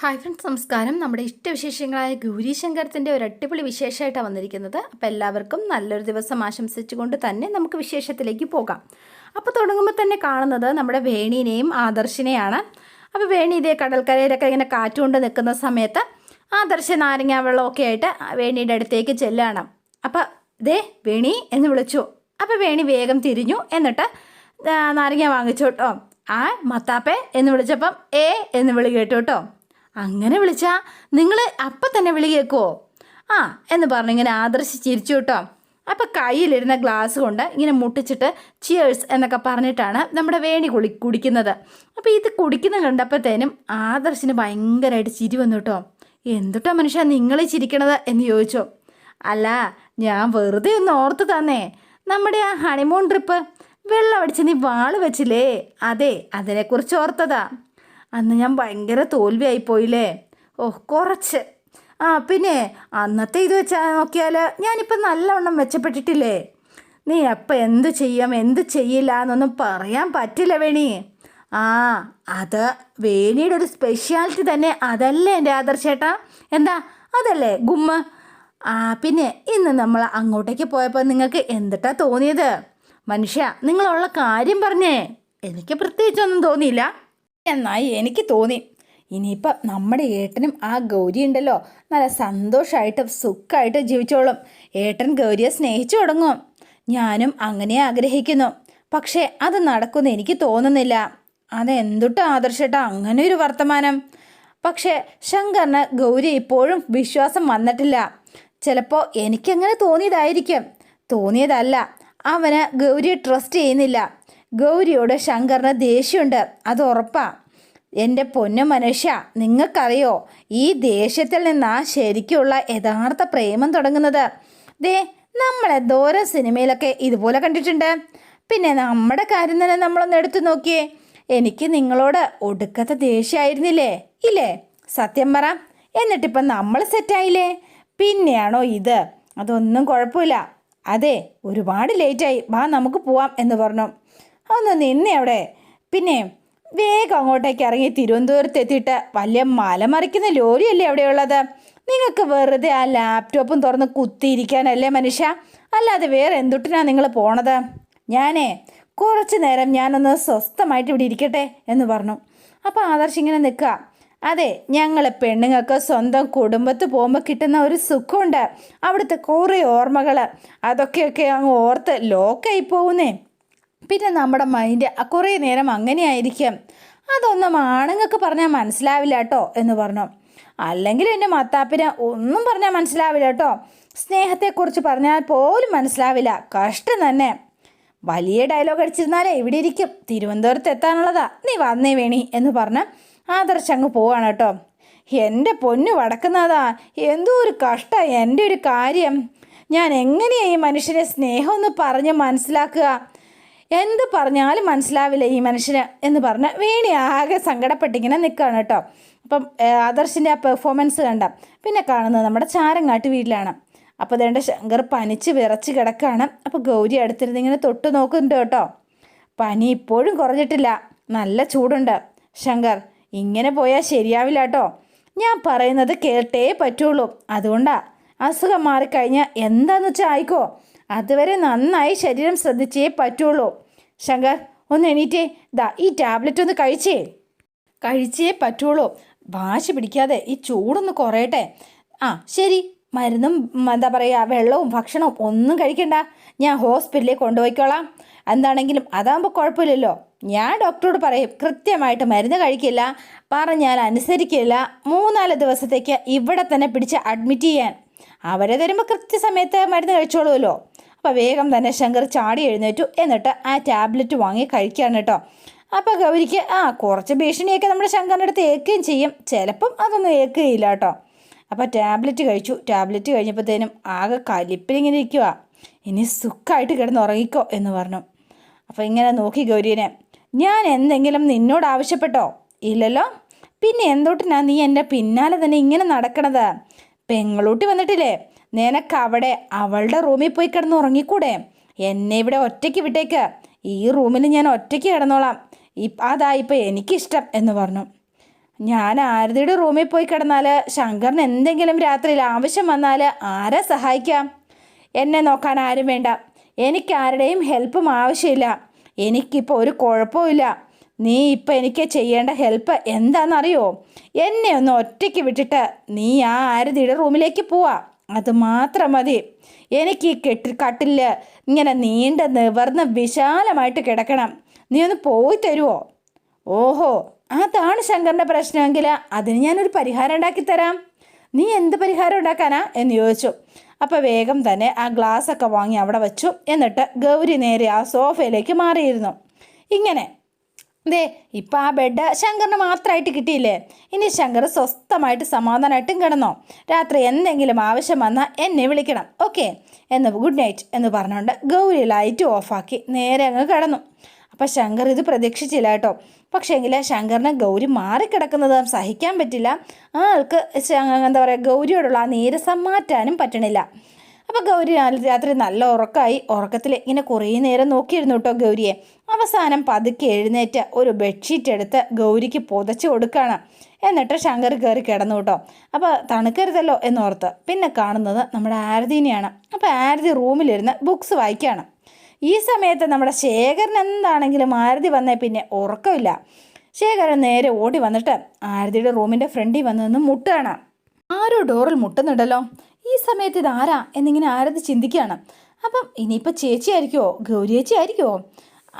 Hi friends നമസ്കാരം. നമ്മുടെ ഇഷ്ടവിശേഷങ്ങളായ ഗൗരീശങ്കരത്തിന്റെ ഒരു അടിപൊളി വിശേഷമായിട്ടാണ് വന്നിരിക്കുന്നത്. അപ്പോൾ എല്ലാവർക്കും നല്ലൊരു ദിവസം ആശംസിച്ചുകൊണ്ട് തന്നെ നമുക്ക് വിശേഷത്തിലേക്ക് പോകാം. അപ്പോൾ തുടങ്ങുമ്പോൾ തന്നെ കാണുന്നത് നമ്മുടെ വേണീനെയും ആദർശിനെയാണ്. അപ്പോൾ വേണി ഇതേ കടൽക്കരയിലൊക്കെ ഇങ്ങനെ കാറ്റുകൊണ്ട് നിൽക്കുന്ന സമയത്ത് ആദർശ നാരങ്ങ വെള്ളമൊക്കെ ആയിട്ട് വേണിയുടെ അടുത്തേക്ക് ചെല്ലുകയാണ് അപ്പോൾ ദേ വേണി എന്ന് വിളിച്ചു. അപ്പോൾ വേണി വേഗം തിരിഞ്ഞു. എന്നിട്ട് നാരങ്ങ വാങ്ങിച്ചു കേട്ടോ. ആ മത്താപ്പേ എന്ന് വിളിച്ചപ്പം ഏ എന്ന് വിളി കേട്ടു കേട്ടോ. അങ്ങനെ വിളിച്ചാ നിങ്ങൾ അപ്പം തന്നെ വിളി ആ എന്ന് പറഞ്ഞ് ഇങ്ങനെ ആദർശിച്ച് ചിരിച്ചു കേട്ടോ. അപ്പം കയ്യിലിരുന്ന ഗ്ലാസ് കൊണ്ട് ഇങ്ങനെ മുട്ടിച്ചിട്ട് ചിയേഴ്സ് എന്നൊക്കെ പറഞ്ഞിട്ടാണ് നമ്മുടെ വേണി കുളി കുടിക്കുന്നത്. അപ്പോൾ ഇത് കുടിക്കുന്ന കണ്ടപ്പോഴത്തേനും ആദർശിന് ഭയങ്കരമായിട്ട് ചിരി വന്നു കേട്ടോ. എന്തുട്ടാ മനുഷ്യ നിങ്ങൾ ചിരിക്കണത്? എന്ന് ചോദിച്ചു. അല്ല ഞാൻ വെറുതെ ഒന്ന് ഓർത്ത് തന്നേ. നമ്മുടെ ആ ഹണിമൂൺ ട്രിപ്പ് വെള്ളം അടിച്ച് നീ വാൾ വെച്ചില്ലേ? അതെ അതിനെക്കുറിച്ച് ഓർത്തതാ. അന്ന് ഞാൻ ഭയങ്കര തോൽവിയായി പോയില്ലേ? ഓ കുറച്ച്. ആ പിന്നെ അന്നത്തെ ഇത് വെച്ചാൽ നോക്കിയാൽ ഞാനിപ്പോൾ നല്ലവണ്ണം മെച്ചപ്പെട്ടിട്ടില്ലേ? നീ അപ്പം എന്ത് ചെയ്യാം എന്ത് ചെയ്യില്ല എന്നൊന്നും പറയാൻ പറ്റില്ല വേണി. ആ അത് വേണിയുടെ ഒരു സ്പെഷ്യാലിറ്റി തന്നെ അതല്ലേ എന്റെ ആദർശേട്ടാ? എന്താ? അതല്ലേ ഗുമ്മ. ആ പിന്നെ ഇന്ന് നമ്മൾ അങ്ങോട്ടേക്ക് പോയപ്പോൾ നിങ്ങൾക്ക് എന്തിട്ടാ തോന്നിയത്? മനുഷ്യ നിങ്ങളുള്ള കാര്യം പറഞ്ഞേ. എനിക്ക് പ്രത്യേകിച്ചൊന്നും തോന്നിയില്ല. എന്നായി എനിക്ക് തോന്നി. ഇനിയിപ്പം നമ്മുടെ ഏട്ടനും ആ ഗൗരി ഉണ്ടല്ലോ. നല്ല സന്തോഷമായിട്ട് സുഖമായിട്ട് ജീവിച്ചോളും. ഏട്ടൻ ഗൗരിയെ സ്നേഹിച്ചു തുടങ്ങും. ഞാനും അങ്ങനെ ആഗ്രഹിക്കുന്നു. പക്ഷേ അത് നടക്കുമെന്ന് എനിക്ക് തോന്നുന്നില്ല. അതെന്തുട്ടാ ആദർശട്ട അങ്ങനെ ഒരു വർത്തമാനം. പക്ഷേ ശങ്കറിന് ഗൗരി ഇപ്പോഴും വിശ്വാസം വന്നിട്ടില്ല. ചിലപ്പോൾ എനിക്കങ്ങനെ തോന്നിയതായിരിക്കും. തോന്നിയതല്ല. അവന് ഗൗരിയെ ട്രസ്റ്റ് ചെയ്യുന്നില്ല. ഗൗരിയോട് ശങ്കറിന് ദേഷ്യമുണ്ട്. അത് ഉറപ്പാ. എന്റെ പൊന്നു മനുഷ്യ നിങ്ങൾക്കറിയോ ഈ ദേഷ്യത്തിൽ നിന്നാ ശരിക്കുള്ള യഥാർത്ഥ പ്രേമം തുടങ്ങുന്നത്? ദേ നമ്മളെ ദൂര സിനിമയിലൊക്കെ ഇതുപോലെ കണ്ടിട്ടുണ്ട്. പിന്നെ നമ്മുടെ കാര്യം തന്നെ നമ്മളൊന്ന് എടുത്തു നോക്കിയേ. എനിക്ക് നിങ്ങളോട് ഒടുക്കത്തെ ദേഷ്യമായിരുന്നില്ലേ? ഇല്ലേ? സത്യം പറ. എന്നിട്ടിപ്പം നമ്മൾ സെറ്റായില്ലേ? പിന്നെയാണോ ഇത്? അതൊന്നും കുഴപ്പമില്ല. അതെ ഒരുപാട് ലേറ്റായി. വാ നമുക്ക് പോവാം എന്ന് പറഞ്ഞു. ഒന്ന് നിന്നെ അവിടെ. പിന്നെ വേഗം അങ്ങോട്ടേക്ക് ഇറങ്ങി തിരുവനന്തപുരത്ത് എത്തിയിട്ട് വലിയ മലമറിക്കുന്ന ലോറിയല്ലേ അവിടെയുള്ളത്? നിങ്ങൾക്ക് വെറുതെ ആ ലാപ്ടോപ്പും തുറന്ന് കുത്തിയിരിക്കാനല്ലേ മനുഷ്യ? അല്ലാതെ വേറെ എന്തുട്ടിനാ നിങ്ങൾ പോണത്? ഞാനേ കുറച്ച് നേരം ഞാനൊന്ന് സ്വസ്ഥമായിട്ട് ഇവിടെ ഇരിക്കട്ടെ എന്ന് പറഞ്ഞു. അപ്പോൾ ആദർശ് ഇങ്ങനെ നിൽക്കുക. അതെ ഞങ്ങൾ പെണ്ണുങ്ങൾക്ക് സ്വന്തം കുടുംബത്ത് പോകുമ്പോൾ കിട്ടുന്ന ഒരു സുഖമുണ്ട്. അവിടുത്തെ കുറേ ഓർമ്മകൾ അതൊക്കെയൊക്കെ അങ്ങ് ഓർത്ത് ലോക്കായി പോകുന്നേ. പിന്നെ നമ്മുടെ മൈൻഡ് കുറേ നേരം അങ്ങനെ ആയിരിക്കും. അതൊന്നും ആണുങ്ങൾക്ക് പറഞ്ഞാൽ മനസ്സിലാവില്ല കേട്ടോ എന്ന് പറഞ്ഞു. അല്ലെങ്കിൽ എന്റെ മത്താപ്പിന് ഒന്നും പറഞ്ഞാൽ മനസ്സിലാവില്ല കേട്ടോ. സ്നേഹത്തെക്കുറിച്ച് പറഞ്ഞാൽ പോലും മനസ്സിലാവില്ല. കഷ്ടം തന്നെ. വലിയ ഡയലോഗ് അടിച്ചിരുന്നാലേ ഇവിടെ ഇരിക്കും. തിരുവനന്തപുരത്ത് എത്താനുള്ളതാ. നീ വന്നേ വേണി എന്ന് പറഞ്ഞ് ആദർശ് അങ്ങ് പോവാണ് കേട്ടോ. എന്റെ പൊന്നു വടക്കുന്നതാ എന്തോ ഒരു കഷ്ടം എന്റെ ഒരു കാര്യം. ഞാൻ എങ്ങനെയാണ് ഈ മനുഷ്യനെ സ്നേഹം ഒന്ന് പറഞ്ഞ് മനസ്സിലാക്കുക? എന്ത് പറഞ്ഞാലും മനസ്സിലാവില്ല ഈ മനുഷ്യന് എന്ന് പറഞ്ഞ് വേണി ആകെ സങ്കടപ്പെട്ടിങ്ങനെ നിൽക്കുകയാണ് കേട്ടോ. അപ്പം ആദർശിന്റെ ആ പെർഫോമൻസ് കണ്ട. പിന്നെ കാണുന്നത് നമ്മുടെ ചാരങ്ങാട്ട് വീട്ടിലാണ്. അപ്പോൾ അതേണ്ട ശങ്കർ പനിച്ച് വിറച്ച് കിടക്കുകയാണ് അപ്പോൾ ഗൗരി അടുത്തിരുന്ന് ഇങ്ങനെ തൊട്ട് നോക്കുന്നുണ്ട് കേട്ടോ. പനി ഇപ്പോഴും കുറഞ്ഞിട്ടില്ല. നല്ല ചൂടുണ്ട്. ശങ്കർ ഇങ്ങനെ പോയാൽ ശരിയാവില്ല കേട്ടോ. ഞാൻ പറയുന്നത് കേട്ടേ പറ്റുള്ളൂ. അതുകൊണ്ടാണ് അസുഖം മാറിക്കഴിഞ്ഞാൽ എന്താന്ന് വെച്ചാൽ ആയിക്കോ. അതുവരെ നന്നായി ശരീരം ശ്രദ്ധിച്ചേ പറ്റുള്ളൂ. ശങ്കർ ഒന്ന് എണീറ്റേ ദാ ഈ ടാബ്ലറ്റ് ഒന്ന് കഴിച്ചേ. കഴിച്ചേ പറ്റുള്ളൂ. വാശി പിടിക്കാതെ ഈ ചൂടൊന്ന് കുറയട്ടെ. ആ ശരി. മരുന്നും എന്താ പറയുക വെള്ളവും ഭക്ഷണവും ഒന്നും കഴിക്കണ്ട. ഞാൻ ഹോസ്പിറ്റലിൽ കൊണ്ടുപോയിക്കോളാം. എന്താണെങ്കിലും അതാകുമ്പോൾ കുഴപ്പമില്ലല്ലോ. ഞാൻ ഡോക്ടറോട് പറയും കൃത്യമായിട്ട് മരുന്ന് കഴിക്കില്ല. പറഞ്ഞാൽ അനുസരിക്കില്ല. മൂന്നാൽ ദിവസത്തേക്ക് ഇവിടെ തന്നെ പിടിച്ച് അഡ്മിറ്റ് ചെയ്യാൻ. അവരെ തരുമ്പോൾ കൃത്യസമയത്ത് മരുന്ന് കഴിച്ചോളുമല്ലോ. അപ്പോൾ വേഗം തന്നെ ശങ്കർ ചാടി എഴുന്നേറ്റു. എന്നിട്ട് ആ ടാബ്ലറ്റ് വാങ്ങി കഴിക്കുകയാണ് കേട്ടോ. അപ്പോൾ ഗൗരിക്ക് ആ കുറച്ച് ഭീഷണിയൊക്കെ നമ്മുടെ ശങ്കറിന്റെ അടുത്ത് ഏൽക്കുകയും ചെയ്യും. ചിലപ്പം അതൊന്നും ഏൽക്കുകയില്ല കേട്ടോ. അപ്പോൾ ടാബ്ലറ്റ് കഴിച്ചു. ടാബ്ലറ്റ് കഴിഞ്ഞപ്പോഴത്തേനും ആകെ കലിപ്പിലിങ്ങനെ ഇരിക്കുക ഇനി സുഖമായിട്ട് കിടന്ന് ഉറങ്ങിക്കോ എന്ന് പറഞ്ഞു. അപ്പോൾ ഇങ്ങനെ നോക്കി ഗൗരീനെ ഞാൻ എന്തെങ്കിലും നിന്നോട് ആവശ്യപ്പെട്ടോ? ഇല്ലല്ലോ. പിന്നെ എന്തോട്ടിനാ നീ എന്റെ പിന്നാലെ തന്നെ ഇങ്ങനെ നടക്കണത്? പെങ്ങളൂട്ടി വന്നിട്ടില്ലേ? നിനക്ക് അവിടെ അവളുടെ റൂമിൽ പോയി കിടന്ന് ഉറങ്ങിക്കൂടെ? എന്നെ ഇവിടെ ഒറ്റയ്ക്ക് വിട്ടേക്ക്. ഈ റൂമിൽ ഞാൻ ഒറ്റയ്ക്ക് കിടന്നോളാം. അതാ ഇപ്പം എനിക്കിഷ്ടം എന്ന് പറഞ്ഞു. ഞാൻ ആരതിയുടെ റൂമിൽ പോയി കിടന്നാൽ ശങ്കറിന് എന്തെങ്കിലും രാത്രിയിൽ ആവശ്യം വന്നാൽ ആരെ സഹായിക്കാം? എന്നെ നോക്കാൻ ആരും വേണ്ട. എനിക്ക് ആരുടെയും ഹെൽപ്പും ആവശ്യമില്ല. എനിക്കിപ്പോൾ ഒരു കുഴപ്പമില്ല നീ ഇപ്പം എനിക്ക് ചെയ്യേണ്ട ഹെൽപ്പ് എന്താണെന്നറിയോ? എന്നെ ഒന്ന് ഒറ്റയ്ക്ക് വിട്ടിട്ട് നീ ആ ആരതിയുടെ റൂമിലേക്ക് പോവാ. അത് മാത്രം മതി. എനിക്ക് ഈ കെട്ടി കട്ടിൽ ഇങ്ങനെ നീണ്ട നിവർന്ന് വിശാലമായിട്ട് കിടക്കണം. നീ ഒന്ന് പോയി തരുമോ ഓഹോ അതാണ് ശങ്കറിന്റെ പ്രശ്നമെങ്കിൽ അതിന് ഞാനൊരു പരിഹാരം ഉണ്ടാക്കി തരാം. നീ എന്ത് പരിഹാരം ഉണ്ടാക്കാനാ? എന്ന് ചോദിച്ചു. അപ്പോൾ വേഗം തന്നെ ആ ഗ്ലാസ് ഒക്കെ വാങ്ങി അവിടെ വെച്ചു. എന്നിട്ട് ഗൗരി നേരെ ആ സോഫയിലേക്ക് മാറിയിരുന്നു. ഇങ്ങനെ ദേ ഇപ്പം ആ ബെഡ് ശങ്കറിന് മാത്രമായിട്ട് കിട്ടിയില്ലേ? ഇനി ശങ്കർ സ്വസ്ഥമായിട്ട് സമാധാനമായിട്ടും കിടന്നോ. രാത്രി എന്തെങ്കിലും ആവശ്യം വന്നാൽ എന്നെ വിളിക്കണം ഓക്കെ? എന്ന് ഗുഡ് നൈറ്റ് എന്ന് പറഞ്ഞുകൊണ്ട് ഗൗരി ലൈറ്റ് ഓഫാക്കി നേരെ അങ്ങ് കിടന്നു. അപ്പം ശങ്കർ ഇത് പ്രതീക്ഷിച്ചില്ല കേട്ടോ. പക്ഷേങ്കിൽ ശങ്കറിന് ഗൗരി മാറിക്കിടക്കുന്നത് സഹിക്കാൻ പറ്റില്ല. ആ ആൾക്ക് എന്താ പറയുക ഗൗരിയോടുള്ള ആ നീരസം മാറ്റാനും പറ്റണില്ല. അപ്പോൾ ഗൗരി രാത്രി നല്ല ഉറക്കമായി ഉറക്കത്തിൽ ഇങ്ങനെ കുറേ നേരം നോക്കിയിരുന്നു കേട്ടോ ഗൗരിയെ. അവസാനം പതുക്കെ എഴുന്നേറ്റ് ഒരു ബെഡ്ഷീറ്റ് എടുത്ത് ഗൗരിക്ക് പുതച്ച് കൊടുക്കുകയാണ് എന്നിട്ട് ശങ്കർ കയറി കിടന്നു കേട്ടോ അപ്പോൾ തണുക്കരുതല്ലോ എന്നോർത്ത്. പിന്നെ കാണുന്നത് നമ്മുടെ ആരതിനെയാണ്. അപ്പോൾ ആരതി റൂമിലിരുന്ന് ബുക്സ് വായിക്കുകയാണ് ഈ സമയത്ത് നമ്മുടെ ശേഖരൻ എന്താണെങ്കിലും ആരതി വന്നേ പിന്നെ ഉറക്കമില്ല. ശേഖരൻ നേരെ ഓടി വന്നിട്ട് ആരതിയുടെ റൂമിന്റെ ഫ്രണ്ടിൽ വന്ന് നിന്ന് മുട്ടുകയാണ് ആരോ ഡോറിൽ മുട്ടുന്നുണ്ടല്ലോ. ഈ സമയത്ത് ഇത് ആരാ എന്നിങ്ങനെ ആരതി ചിന്തിക്കുകയാണ് അപ്പം ഇനിയിപ്പോൾ ചേച്ചി ആയിരിക്കുമോ ഗൗരി ചേച്ചി ആയിരിക്കുമോ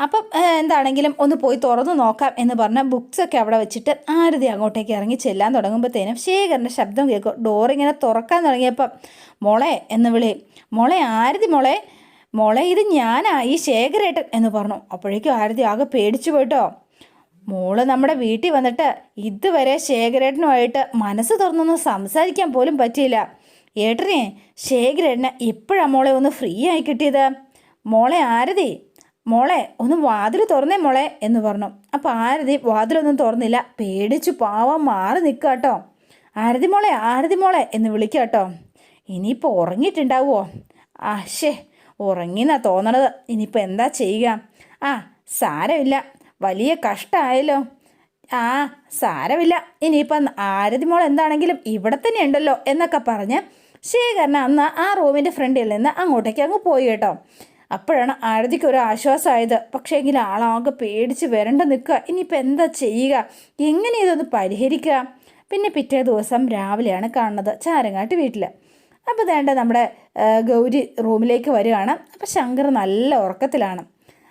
അപ്പം എന്താണെങ്കിലും ഒന്ന് പോയി തുറന്നു നോക്കാം എന്ന് പറഞ്ഞ ബുക്സൊക്കെ അവിടെ വെച്ചിട്ട് ആരതി അങ്ങോട്ടേക്ക് ഇറങ്ങി ചെല്ലാൻ തുടങ്ങുമ്പോഴത്തേനും ശേഖരന്റെ ശബ്ദം കേൾക്കും. ഡോർ ഇങ്ങനെ തുറക്കാൻ തുടങ്ങിയപ്പം മോളെ എന്ന് വിളി. മോളെ ആരതി മോളെ മോളെ ഇത് ഞാനാ ഈ ശേഖരേട്ടൻ എന്ന് പറഞ്ഞു. അപ്പോഴേക്കും ആരതി ആകെ പേടിച്ചു പോയിട്ടോ. മോൾ നമ്മുടെ വീട്ടിൽ വന്നിട്ട് ഇതുവരെ ശേഖരേട്ടനുമായിട്ട് മനസ്സ് തുറന്നൊന്നും സംസാരിക്കാൻ പോലും പറ്റിയില്ല. ഏട്ടനെ ശേഖരേട്ടന് ഇപ്പോഴാണ് മോളെ ഒന്ന് ഫ്രീ ആയി കിട്ടിയത്? മോളെ ആരതി മോളെ ഒന്ന് വാതിൽ തുറന്നേ മോളെ എന്ന് പറഞ്ഞു. അപ്പോൾ ആരതി വാതിലൊന്നും തുറന്നില്ല. പേടിച്ചു പാവം മാറി നിൽക്കുക കേട്ടോ. ആരതി മോളെ ആരതി മോളെ എന്ന് വിളിക്കുക കേട്ടോ. ഇനിയിപ്പോൾ ഉറങ്ങിയിട്ടുണ്ടാവുമോ ആ ശേ ഉറങ്ങിന്നാ തോന്നണത്. ഇനിയിപ്പോൾ എന്താ ചെയ്യുക? ആ സാരമില്ല. വലിയ കഷ്ടമായല്ലോ ആ സാരമില്ല. ഇനിയിപ്പം ആരതി മോൾ എന്താണെങ്കിലും ഇവിടെ തന്നെ ഉണ്ടല്ലോ എന്നൊക്കെ പറഞ്ഞ് ശേഖരൻ അന്ന് ആ റൂമിന്റെ ഫ്രണ്ടിൽ നിന്ന് അങ്ങോട്ടേക്ക് അങ്ങ് പോയി കേട്ടോ. അപ്പോഴാണ് ആരതിക്ക് ഒരു ആശ്വാസമായത്. പക്ഷേ എങ്കിൽ ആളാകെ പേടിച്ച് വരണ്ട നിൽക്കുക. ഇനിയിപ്പോൾ എന്താ ചെയ്യുക? എങ്ങനെ ഇതൊന്ന് പരിഹരിക്കുക? പിന്നെ പിറ്റേ ദിവസം രാവിലെയാണ് കാണുന്നത് ചാരങ്ങാട്ട് വീട്ടിൽ അപ്പോൾ വേണ്ട നമ്മുടെ ഗൗരി റൂമിലേക്ക് വരികയാണ് അപ്പോൾ ശങ്കർ നല്ല ഉറക്കത്തിലാണ്.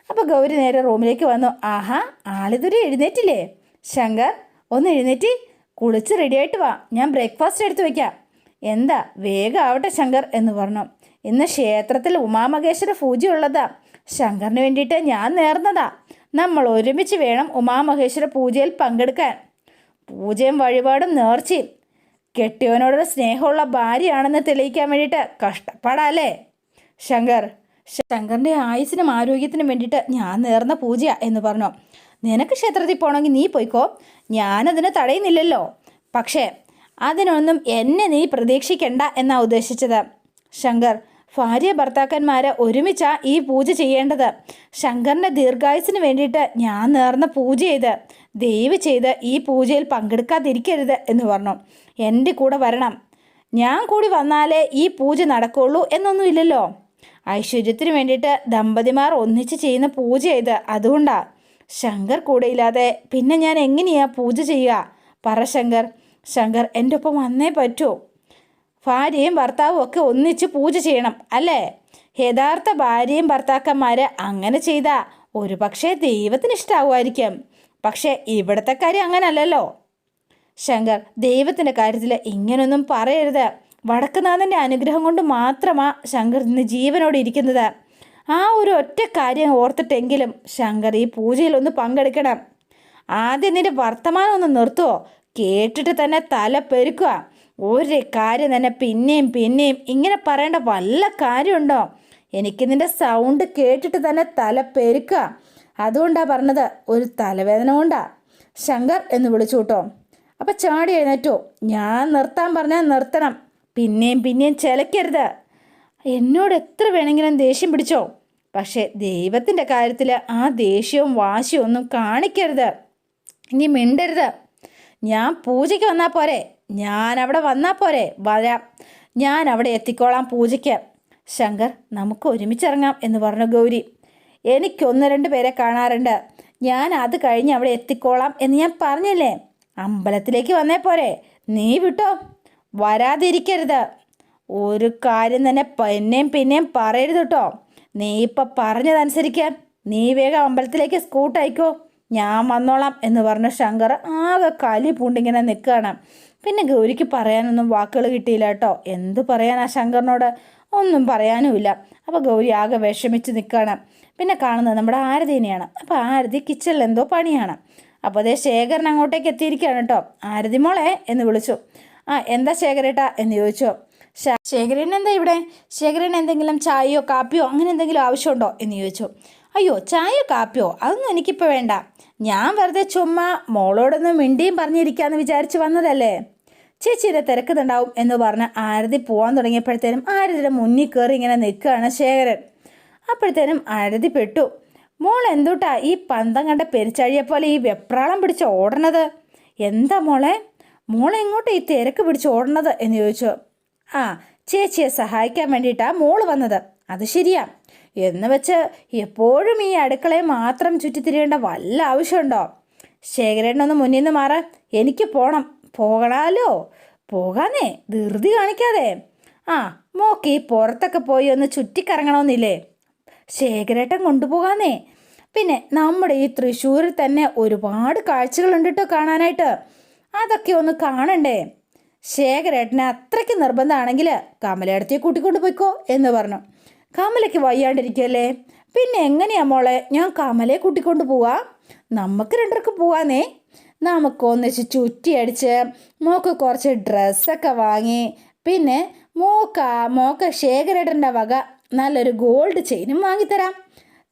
അപ്പോൾ ഗൗരി നേരെ റൂമിലേക്ക് വന്നു. ആഹാ ആളിതുവരെ എഴുന്നേറ്റില്ലേ? ശങ്കർ ഒന്ന് എഴുന്നേറ്റ്. കുളിച്ച് റെഡിയായിട്ട് വാ. ഞാൻ ബ്രേക്ക്ഫാസ്റ്റ് എടുത്ത് വയ്ക്കാം എന്താ വേഗം ആവട്ടെ ശങ്കർ എന്ന് പറഞ്ഞു. ഇന്ന് ക്ഷേത്രത്തിൽ ഉമാമഹേശ്വര പൂജയുള്ളതാ. ശങ്കറിന് വേണ്ടിയിട്ട് ഞാൻ നേർന്നതാ. നമ്മൾ ഒരുമിച്ച് വേണം ഉമാമഹേശ്വര പൂജയിൽ പങ്കെടുക്കാൻ. പൂജയും വഴിപാടും നേർച്ചയും. കെട്ടിയവനോടൊരു സ്നേഹമുള്ള ഭാര്യയാണെന്ന് തെളിയിക്കാൻ വേണ്ടിയിട്ട് കഷ്ടപ്പാടല്ലേ? ശങ്കർ ശങ്കറിന്റെ ആയുസിനും ആരോഗ്യത്തിനും വേണ്ടിയിട്ട് ഞാൻ നേർന്ന പൂജയാ എന്ന് പറഞ്ഞു. നിനക്ക് ക്ഷേത്രത്തിൽ പോകണമെങ്കിൽ നീ പോയിക്കോ. ഞാനതിന് തടയുന്നില്ലല്ലോ. പക്ഷേ അതിനൊന്നും എന്നെ നീ പ്രതീക്ഷിക്കണ്ട എന്നാ ഉദ്ദേശിച്ചത്. ശങ്കർ ഭാര്യ ഭർത്താക്കന്മാരെ ഒരുമിച്ചാ ഈ പൂജ ചെയ്യേണ്ടത്. ശങ്കറിന്റെ ദീർഘായുസിന് വേണ്ടിയിട്ട് ഞാൻ നേർന്ന പൂജ ചെയ്ത് ദയവ് ചെയ്ത് ഈ പൂജയിൽ പങ്കെടുക്കാതിരിക്കരുത് എന്ന് പറഞ്ഞു. എന്റെ കൂടെ വരണം. ഞാൻ കൂടി വന്നാലേ ഈ പൂജ നടക്കുള്ളൂ എന്നൊന്നുമില്ലല്ലോ ഐശ്വര്യത്തിന് വേണ്ടിയിട്ട് ദമ്പതിമാർ ഒന്നിച്ച് ചെയ്യുന്ന പൂജ ചെയ്ത് അതുകൊണ്ടാ. ശങ്കർ കൂടെ ഇല്ലാതെ പിന്നെ ഞാൻ എങ്ങനെയാ പൂജ ചെയ്യുക? പറ ശങ്കർ. ശങ്കർ എന്റെ ഒപ്പം വന്നേ പറ്റൂ. ഭാര്യയും ഭർത്താവും ഒക്കെ ഒന്നിച്ച് പൂജ ചെയ്യണം അല്ലേ? യഥാർത്ഥ ഭാര്യയും ഭർത്താക്കന്മാരെ അങ്ങനെ ചെയ്താൽ ഒരു പക്ഷേ ദൈവത്തിന് ഇഷ്ടമാവുമായിരിക്കും പക്ഷേ ഇവിടുത്തെ കാര്യം അങ്ങനല്ലല്ലോ. ശങ്കർ ദൈവത്തിന്റെ കാര്യത്തിൽ ഇങ്ങനൊന്നും പറയരുത്. വടക്കുനാഥന്റെ അനുഗ്രഹം കൊണ്ട് മാത്രമാ ശങ്കർ ഇന്ന് ജീവനോടെ ഇരിക്കുന്നത്. ആ ഒരു ഒറ്റ കാര്യം ഓർത്തിട്ടെങ്കിലും ശങ്കർ ഈ പൂജയിലൊന്ന് പങ്കെടുക്കണം. ആദ്യം നിന്റെ വർത്തമാനം ഒന്ന് നിർത്തുവോ? കേട്ടിട്ട് തന്നെ തല പെരുക്കുക. ഒരു കാര്യം തന്നെ പിന്നെയും പിന്നെയും ഇങ്ങനെ പറയേണ്ട വല്ല കാര്യമുണ്ടോ? എനിക്ക് നിന്റെ സൗണ്ട് കേട്ടിട്ട് തന്നെ തല പെരുക്കുക അതുകൊണ്ടാണ് പറഞ്ഞത് ഒരു തലവേദന കൊണ്ടാ. ശങ്കർ എന്ന് വിളിച്ചു കേട്ടോ. അപ്പം ചാടി എഴുന്നേറ്റോ. ഞാൻ നിർത്താൻ പറഞ്ഞാൽ നിർത്തണം. പിന്നെയും പിന്നെയും ചിലക്കരുത്. എന്നോട് എത്ര വേണമെങ്കിലും ദേഷ്യം പിടിച്ചോ? പക്ഷേ ദൈവത്തിന്റെ കാര്യത്തിൽ ആ ദേഷ്യവും വാശിയും ഒന്നും കാണിക്കരുത്. ഇനി മിണ്ടരുത്. ഞാൻ പൂജയ്ക്ക് വന്നാൽ പോരെ. ഞാൻ അവിടെ വന്നാൽ പോരെ വരാം. ഞാൻ അവിടെ എത്തിക്കോളാം പൂജയ്ക്ക്. ശങ്കർ നമുക്ക് ഒരുമിച്ചിറങ്ങാം എന്ന് പറഞ്ഞു ഗൗരി. എനിക്കൊന്ന് രണ്ട് പേരെ കാണാറുണ്ട്. ഞാൻ അത് കഴിഞ്ഞ് അവിടെ എത്തിക്കോളാം എന്ന് ഞാൻ പറഞ്ഞില്ലേ? അമ്പലത്തിലേക്ക് വന്നേ പോരെ. നീ വിട്ടോ? വരാതിരിക്കരുത്. ഒരു കാര്യം തന്നെ പിന്നെയും പിന്നെയും പറയരുത് കേട്ടോ. നീ ഇപ്പം പറഞ്ഞതനുസരിക്കാൻ നീ വേഗം അമ്പലത്തിലേക്ക് സ്കൂട്ട് അയക്കോ ഞാൻ വന്നോളാം എന്ന് പറഞ്ഞ ശങ്കർ ആകെ കലി പൂണ്ടിങ്ങനെ നിൽക്കുകയാണ്. പിന്നെ ഗൗരിക്ക് പറയാനൊന്നും വാക്കുകൾ കിട്ടിയില്ല കേട്ടോ. എന്ത് പറയാനാ ശങ്കറിനോട്? ഒന്നും പറയാനുമില്ല. അപ്പോൾ ഗൗരി ആകെ വിഷമിച്ച് നിൽക്കുകയാണ് പിന്നെ കാണുന്നത് നമ്മുടെ ആരതിനെയാണ്. അപ്പോൾ ആരതി കിച്ചണിൽ എന്തോ പണിയാണ്. അപ്പോൾ അതേ ശേഖരൻ അങ്ങോട്ടേക്ക് എത്തിയിരിക്കുകയാണ് കേട്ടോ. ആരതി മോളെ എന്ന് വിളിച്ചു. ആ എന്താ ശേഖരേട്ടാ എന്ന് ചോദിച്ചു. ശേഖരൻ എന്താ ഇവിടെ? ശേഖരൻ എന്തെങ്കിലും ചായയോ കാപ്പിയോ അങ്ങനെ എന്തെങ്കിലും ആവശ്യമുണ്ടോ എന്ന് ചോദിച്ചു. അയ്യോ ചായയോ കാപ്പിയോ? അതൊന്നും എനിക്കിപ്പോൾ വേണ്ട. ഞാൻ വെറുതെ ചുമ്മാ മോളോടൊന്നും മിണ്ടിയും പറഞ്ഞിരിക്കാന്ന് വിചാരിച്ച് വന്നതല്ലേ? ചേച്ചിയുടെ തിരക്കുന്നുണ്ടാവും എന്ന് പറഞ്ഞ് ആരതി പോകാൻ തുടങ്ങിയപ്പോഴത്തേനും ആരതിയുടെ മുന്നിൽ കയറി ഇങ്ങനെ നിൽക്കുകയാണ് ശേഖരൻ. അപ്പോഴത്തേനും ആരതി പെട്ടു. മോൾ എന്തുട്ടാ ഈ പന്തം കണ്ട പെരിച്ചഴിയെ പോലെ ഈ വെപ്രാളം പിടിച്ച് ഓടണത്? എന്താ മോളെ? മോളെ എങ്ങോട്ട് ഈ തിരക്ക് പിടിച്ച് ഓടണത്? എന്ന് ചോദിച്ചു. ആ ചേച്ചിയെ സഹായിക്കാൻ വേണ്ടിയിട്ടാ മോൾ വന്നത്. അത് ശരിയാ. എന്ന് വെച്ച് എപ്പോഴും ഈ അടുക്കളയെ മാത്രം ചുറ്റിത്തിരിയേണ്ട വല്ല ആവശ്യമുണ്ടോ? ശേഖരനൊന്ന് മുന്നിൽ നിന്ന് മാറാൻ എനിക്ക് പോണം. പോകണാലോ? പോകാന്നേ ധൃതി കാണിക്കാതെ. ആ മോക്കി പുറത്തൊക്കെ പോയി ഒന്ന് ചുറ്റിക്കറങ്ങണമെന്നില്ലേ ശേഖരേട്ടൻ കൊണ്ടുപോകാന്നേ. പിന്നെ നമ്മുടെ ഈ തൃശ്ശൂരിൽ തന്നെ ഒരുപാട് കാഴ്ചകളുണ്ട് കേട്ടോ കാണാനായിട്ട്. അതൊക്കെ ഒന്ന് കാണണ്ടേ? ശേഖരേട്ടനെ അത്രയ്ക്ക് നിർബന്ധമാണെങ്കിൽ കമലയിടത്തേക്ക് കൂട്ടിക്കൊണ്ട് പോയിക്കോ എന്ന് പറഞ്ഞു. കമലയ്ക്ക് വയ്യാണ്ടിരിക്കുകയല്ലേ പിന്നെ എങ്ങനെയാ മോളെ ഞാൻ കമലയെ കൂട്ടിക്കൊണ്ട് പോവാ? നമുക്ക് രണ്ടർക്ക് പോവാന്നേ. നമുക്ക് ഒന്നിച്ച് ചുറ്റിയടിച്ച് മോക്ക് കുറച്ച് ഡ്രസ്സൊക്കെ വാങ്ങി. പിന്നെ മോക്ക മോക്ക ശേഖരേട്ടന്റെ വക നല്ലൊരു ഗോൾഡ് ചെയിനും വാങ്ങിത്തരാം.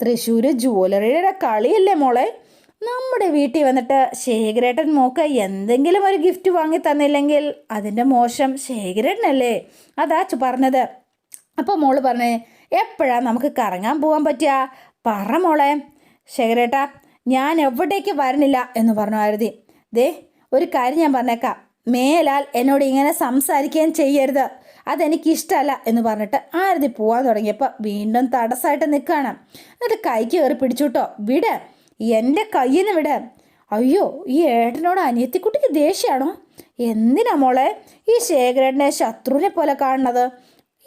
തൃശ്ശൂർ ജുവലറിയുടെ കളിയല്ലേ മോളെ? നമ്മുടെ വീട്ടിൽ വന്നിട്ട് ശേഖരേട്ടൻ മോക്ക എന്തെങ്കിലും ഒരു ഗിഫ്റ്റ് വാങ്ങി തന്നില്ലെങ്കിൽ അതിന്റെ മോശം ശേഖരേട്ടനല്ലേ? അതാ പറഞ്ഞത്. അപ്പോൾ മോൾ പറഞ്ഞേ എപ്പോഴാണ് നമുക്ക് കറങ്ങാൻ പോകാൻ പറ്റുക? പറ മോളെ. ശേഖരേട്ടാ ഞാൻ എവിടേക്ക് വരണില്ല എന്ന് പറഞ്ഞു ആരതി. ദേ ഒരു കാര്യം ഞാൻ പറഞ്ഞേക്കാം. മേലാൽ എന്നോട് ഇങ്ങനെ സംസാരിക്കുകയും ചെയ്യരുത്. അതെനിക്കിഷ്ടമല്ല എന്ന് പറഞ്ഞിട്ട് ആരതി പോവാൻ തുടങ്ങിയപ്പോൾ വീണ്ടും തടസ്സമായിട്ട് നിൽക്കുകയാണ്. എന്നിട്ട് കൈക്ക് കയറി പിടിച്ചുട്ടോ വിട് എന്റെ കയ്യിൽ നിന്ന് വിട്. അയ്യോ ഈ ഏട്ടനോട് അനിയത്തിക്കുട്ടിക്ക് ദേഷ്യമാണോ എന്തിനാ മോളെ ഈ ശേഖരേട്ടനെ ശത്രുവിനെ പോലെ കാണുന്നത്?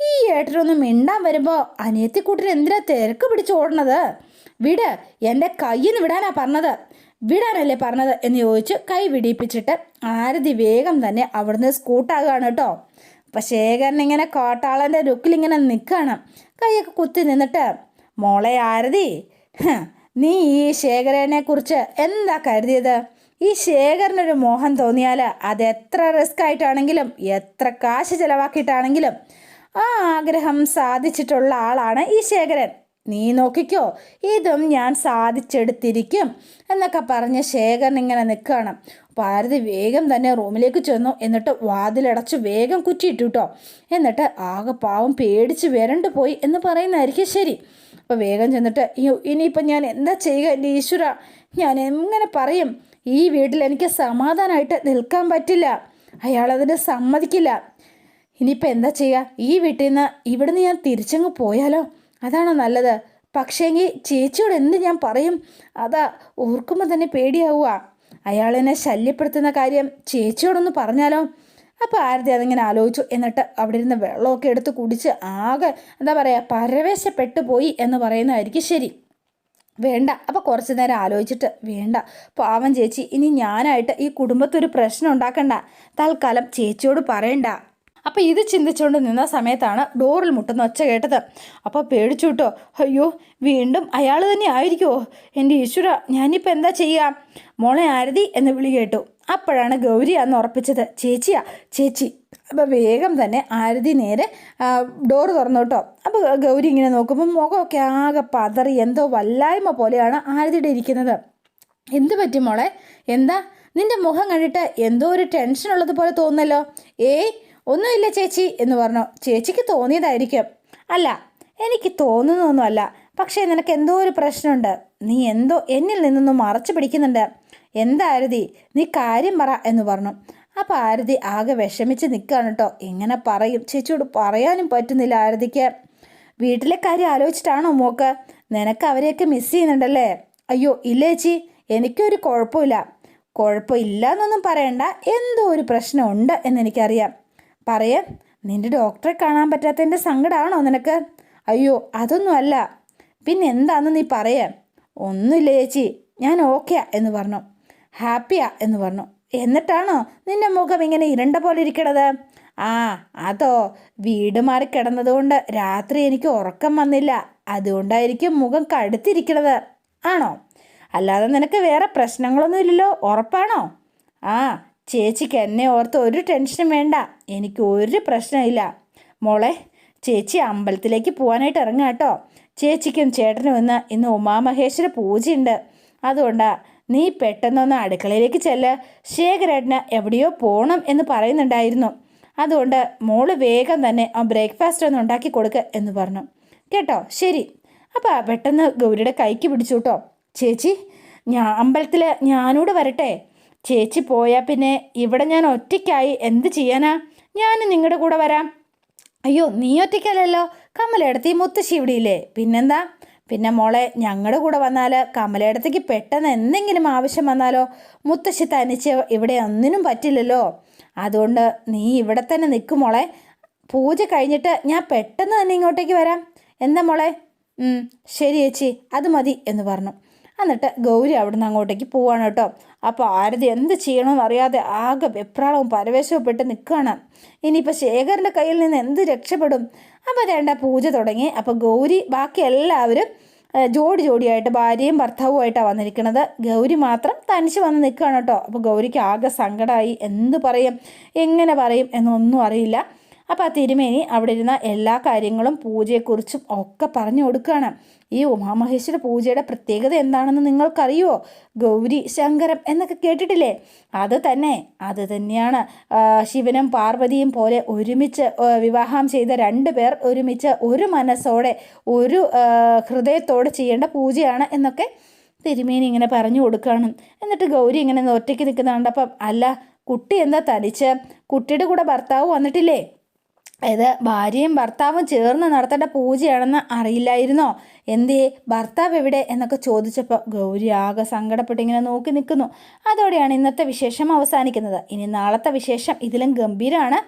ഈ ഏട്ടനൊന്ന് മിണ്ടാൻ വരുമ്പോൾ അനിയത്തിക്കുട്ടിന് എന്തിനാ തിരക്ക് പിടിച്ചോടണത് ഓടണത് വിട് എന്റെ കയ്യിൽ നിന്ന് വിടാനാ പറഞ്ഞത്. വിടാനല്ലേ പറഞ്ഞത്? എന്ന് ചോദിച്ച് കൈ വിടിപ്പിച്ചിട്ട് ആരതി വേഗം തന്നെ അവിടുന്ന് സ്കൂട്ടാകുകയാണ് കേട്ടോ. അപ്പം ശേഖരൻ ഇങ്ങനെ കോട്ടാളന്റെ ലുക്കിലിങ്ങനെ നിൽക്കുകയാണ് കൈയൊക്കെ കുത്തി നിന്നിട്ട് മോളെ ആരതി നീ ഈ ശേഖരനെ കുറിച്ച് എന്താ കരുതിയത്? ഈ ശേഖരനൊരു മോഹം തോന്നിയാൽ അത് എത്ര റിസ്ക് ആയിട്ടാണെങ്കിലും എത്ര കാശ് ചിലവാക്കിയിട്ടാണെങ്കിലും ആ ആഗ്രഹം സാധിച്ചിട്ടുള്ള ആളാണ് ഈ ശേഖരൻ. നീ നോക്കിക്കോ ഇതും ഞാൻ സാധിച്ചെടുത്തിരിക്കും എന്നൊക്കെ പറഞ്ഞ് ശേഖരൻ ഇങ്ങനെ നിൽക്കുകയാണ്. ഭാരതി വേഗം തന്നെ റൂമിലേക്ക് ചെന്നു. എന്നിട്ട് വാതിലടച്ച് വേഗം കുറ്റിയിട്ടു കേട്ടോ എന്നിട്ട് ആകെ പാവം പേടിച്ച് വരണ്ടു പോയി എന്ന് പറയുന്നതായിരിക്കും ശരി. അപ്പോൾ വേഗം ചെന്നിട്ട് അയ്യോ ഇനിയിപ്പം ഞാൻ എന്താ ചെയ്യുക എന്റെ ഈശ്വര? ഞാൻ എങ്ങനെ പറയും? ഈ വീട്ടിൽ എനിക്ക് സമാധാനമായിട്ട് നിൽക്കാൻ പറ്റില്ല. അയാളതിന് സമ്മതിക്കില്ല. ഇനിയിപ്പോൾ എന്താ ചെയ്യുക? ഈ വീട്ടിൽ നിന്ന് ഇവിടുന്ന് ഞാൻ തിരിച്ചങ്ങ് പോയാലോ? അതാണോ നല്ലത്? പക്ഷേങ്കിൽ ചേച്ചിയോട് എന്ത് ഞാൻ പറയും? അതാ ഓർക്കുമ്പോൾ തന്നെ പേടിയാവുക അയാളെന്നെ ശല്യപ്പെടുത്തുന്ന കാര്യം ചേച്ചിയോടൊന്ന് പറഞ്ഞാലോ? അപ്പോൾ ആരതി അതിങ്ങനെ ആലോചിച്ചു. എന്നിട്ട് അവിടെ ഇരുന്ന് വെള്ളമൊക്കെ എടുത്ത് കുടിച്ച് ആകെ എന്താ പറയുക പരവേശപ്പെട്ടു പോയി എന്ന് പറയുന്നതായിരിക്കും ശരി. വേണ്ട. അപ്പോൾ കുറച്ച് നേരം ആലോചിച്ചിട്ട് വേണ്ട. പാവം ചേച്ചി ഇനി ഞാനായിട്ട് ഈ കുടുംബത്തൊരു പ്രശ്നം ഉണ്ടാക്കണ്ട. തൽക്കാലം ചേച്ചിയോട് പറയണ്ട. അപ്പോൾ ഇത് ചിന്തിച്ചുകൊണ്ട് നിന്ന സമയത്താണ് ഡോറിൽ മുട്ടുന്ന ഒച്ച കേട്ടത്. അപ്പോൾ പേടിച്ചു കേട്ടോ അയ്യോ വീണ്ടും അയാൾ തന്നെ ആയിരിക്കുമോ എന്റെ ഈശ്വര ഞാനിപ്പോൾ എന്താ ചെയ്യുക മോളെ ആരതി എന്ന് വിളി കേട്ടു. അപ്പോഴാണ് ഗൗരി അന്ന് ഉറപ്പിച്ചത് ചേച്ചിയാ ചേച്ചി. അപ്പോൾ വേഗം തന്നെ ആരതി നേരെ ഡോർ തുറന്നു കേട്ടോ അപ്പോൾ ഗൗരി ഇങ്ങനെ നോക്കുമ്പോൾ മുഖമൊക്കെ ആകെ പതറി എന്തോ വല്ലായ്മ പോലെയാണ് ആരതിയുടെ ഇരിക്കുന്നത്. എന്ത് പറ്റി മോളെ? എന്താ? നിന്റെ മുഖം കണ്ടിട്ട് എന്തോ ഒരു ടെൻഷൻ ഉള്ളതുപോലെ തോന്നുന്നല്ലോ. ഏയ് ഒന്നുമില്ല ചേച്ചി എന്ന് പറഞ്ഞു. ചേച്ചിക്ക് തോന്നിയതായിരിക്കും. അല്ല എനിക്ക് തോന്നുന്നൊന്നുമല്ല പക്ഷേ നിനക്ക് എന്തോ ഒരു പ്രശ്നമുണ്ട്. നീ എന്തോ എന്നിൽ നിന്നൊന്നും മറച്ചു പിടിക്കുന്നുണ്ട്. എന്താ നീ കാര്യം പറ എന്ന് പറഞ്ഞു. അപ്പോൾ ആരതി ആകെ വിഷമിച്ച് നിൽക്കുകയാണ് കേട്ടോ എങ്ങനെ പറയും. ചേച്ചിയോട് പറയാനും പറ്റുന്നില്ല ആരതിക്ക്. വീട്ടിലെ കാര്യം ആലോചിച്ചിട്ടാണോ മോക്ക്? നിനക്ക് അവരെയൊക്കെ മിസ് ചെയ്യുന്നുണ്ടല്ലേ? അയ്യോ ഇല്ല ചേച്ചി. എനിക്കൊരു കുഴപ്പമില്ല. കുഴപ്പമില്ല എന്നൊന്നും പറയണ്ട. എന്തോ ഒരു പ്രശ്നമുണ്ട് എന്നെനിക്കറിയാം പറയേ. നിന്റെ ഡോക്ടറെ കാണാൻ പറ്റാത്തതിന്റെ സങ്കടമാണോ നിനക്ക്? അയ്യോ അതൊന്നുമല്ല. പിന്നെ എന്താണെന്ന് നീ പറയേ. ഒന്നുമില്ല ചേച്ചി ഞാൻ ഓക്കെയാ എന്ന് പറഞ്ഞു. ഹാപ്പിയാ എന്ന് പറഞ്ഞു. എന്നിട്ടാണോ നിന്റെ മുഖം ഇങ്ങനെ ഇരണ്ട പോലെ ഇരിക്കണത്? ആ അതോ വീട് മാറി കിടന്നതുകൊണ്ട് രാത്രി എനിക്ക് ഉറക്കം വന്നില്ല. അതുകൊണ്ടായിരിക്കും മുഖം കടുത്തിരിക്കണത്. ആണോ? അല്ലാതെ നിനക്ക് വേറെ പ്രശ്നങ്ങളൊന്നും ഇല്ലല്ലോ ഉറപ്പാണോ? ആ ചേച്ചിക്ക് എന്നെ ഓർത്ത് ഒരു ടെൻഷനും വേണ്ട. എനിക്ക് ഒരു പ്രശ്നമില്ല മോളെ ചേച്ചി അമ്പലത്തിലേക്ക് പോകാനായിട്ട് ഇറങ്ങാം കേട്ടോ. ചേച്ചിക്കും ചേട്ടനും ഇന്ന് ഇന്ന് ഉമാമഹേശ്വര പൂജയുണ്ട്. അതുകൊണ്ടാ നീ പെട്ടെന്നൊന്ന് അടുക്കളയിലേക്ക് ചെല്ല്. ശേഖരേട്ടന് എവിടെയോ പോകണം എന്ന് പറയുന്നുണ്ടായിരുന്നു. അതുകൊണ്ട് മോൾ വേഗം തന്നെ ആ ബ്രേക്ക്ഫാസ്റ്റ് ഒന്ന് ഉണ്ടാക്കി കൊടുക്കുക എന്ന് പറഞ്ഞു. കേട്ടോ? ശരി. അപ്പോൾ പെട്ടെന്ന് ഗൗരിയുടെ കൈക്ക് പിടിച്ചു കേട്ടോ. ചേച്ചി ഞാൻ അമ്പലത്തിൽ ഞാനൂടെ വരട്ടെ. ചേച്ചി പോയാൽ പിന്നെ ഇവിടെ ഞാൻ ഒറ്റയ്ക്കായി എന്ത് ചെയ്യാനാ? ഞാൻ നിങ്ങളുടെ കൂടെ വരാം. അയ്യോ നീ ഒറ്റയ്ക്കല്ലല്ലോ? കമലയിടത്ത് ഈ മുത്തശ്ശി ഇവിടെയില്ലേ പിന്നെന്താ? പിന്നെ മോളെ ഞങ്ങളുടെ കൂടെ വന്നാൽ കമലയിടത്തേക്ക് പെട്ടെന്ന് എന്തെങ്കിലും ആവശ്യം വന്നാലോ? മുത്തശ്ശി തനിച്ച് ഇവിടെ ഒന്നിനും പറ്റില്ലല്ലോ. അതുകൊണ്ട് നീ ഇവിടെ തന്നെ നിൽക്കും മോളെ. പൂജ കഴിഞ്ഞിട്ട് ഞാൻ പെട്ടെന്ന് തന്നെ ഇങ്ങോട്ടേക്ക് വരാം. എന്താ മോളെ? ശരി ചേച്ചി അത് മതി എന്ന് പറഞ്ഞു. എന്നിട്ട് ഗൗരി അവിടുന്ന് അങ്ങോട്ടേക്ക് പോവാണ് കേട്ടോ. അപ്പോൾ ആരതി എന്ത് ചെയ്യണമെന്ന് അറിയാതെ ആകെ വെപ്രാളവും പരവേശവും പെട്ട് നിൽക്കുകയാണ്. ഇനിയിപ്പോൾ ശേഖരന്റെ കയ്യിൽ നിന്ന് എന്ത് രക്ഷപ്പെടും? അപ്പോൾ വേണ്ട പൂജ തുടങ്ങി. അപ്പോൾ ഗൗരി ബാക്കി എല്ലാവരും ജോഡി ജോഡിയായിട്ട് ഭാര്യയും ഭർത്താവുമായിട്ടാണ് വന്നിരിക്കുന്നത്. ഗൗരി മാത്രം തനിച്ച് വന്ന് നിൽക്കുകയാണ് കേട്ടോ. അപ്പോൾ ഗൗരിക്ക് ആകെ സങ്കടമായി എന്ത് പറയും? എങ്ങനെ പറയും എന്നൊന്നും അറിയില്ല. അപ്പോൾ ആ തിരുമേനി അവിടെ ഇരുന്ന എല്ലാ കാര്യങ്ങളും പൂജയെക്കുറിച്ചും ഒക്കെ പറഞ്ഞു കൊടുക്കുകയാണ്. ഈ ഉമാമഹേശ്വര പൂജയുടെ പ്രത്യേകത എന്താണെന്ന് നിങ്ങൾക്കറിയുമോ ഗൗരി ശങ്കരം എന്നൊക്കെ കേട്ടിട്ടില്ലേ? അത് തന്നെ അത് തന്നെയാണ്. ശിവനും പാർവതിയും പോലെ ഒരുമിച്ച് വിവാഹം ചെയ്ത രണ്ട് പേർ ഒരുമിച്ച് ഒരു മനസ്സോടെ ഒരു ഹൃദയത്തോടെ ചെയ്യേണ്ട പൂജയാണ് എന്നൊക്കെ തിരുമേനി ഇങ്ങനെ പറഞ്ഞു കൊടുക്കുകയാണ്. എന്നിട്ട് ഗൗരി ഇങ്ങനെ ഒറ്റയ്ക്ക് നിൽക്കുന്ന അപ്പം അല്ല കുട്ടി എന്താ തനിച്ച്? കുട്ടിയുടെ കൂടെ ഭർത്താവ് വന്നിട്ടില്ലേ? ഇത് ഭാര്യയും ഭർത്താവും ചേർന്ന് നടത്തേണ്ട പൂജയാണെന്ന് അറിയില്ലായിരുന്നോ? എന്തേ ഭർത്താവ് എവിടെ? എന്നൊക്കെ ചോദിച്ചപ്പോൾ ഗൗരി ആകെ സങ്കടപ്പെട്ട് ഇങ്ങനെ നോക്കി നിൽക്കുന്നു. അതോടെയാണ് ഇന്നത്തെ വിശേഷം അവസാനിക്കുന്നത്. ഇനി നാളത്തെ വിശേഷം ഇതിലും ഗംഭീരമാണ്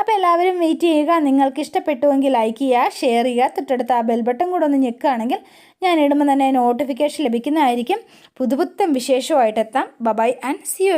അപ്പോൾ എല്ലാവരും വെയിറ്റ് ചെയ്യുക. നിങ്ങൾക്ക് ഇഷ്ടപ്പെട്ടുവെങ്കിൽ ലൈക്ക് ചെയ്യുക ഷെയർ ചെയ്യുക. തൊട്ടടുത്ത് ആ ബെൽബട്ടൺ കൂടെ ഒന്ന് ഞെക്കുകയാണെങ്കിൽ ഞാൻ ഇടുമ്പോൾ തന്നെ നോട്ടിഫിക്കേഷൻ ലഭിക്കുന്നതായിരിക്കും. പുതുപുത്തൻ വിശേഷമായിട്ട് എത്താം. Bye-bye and C U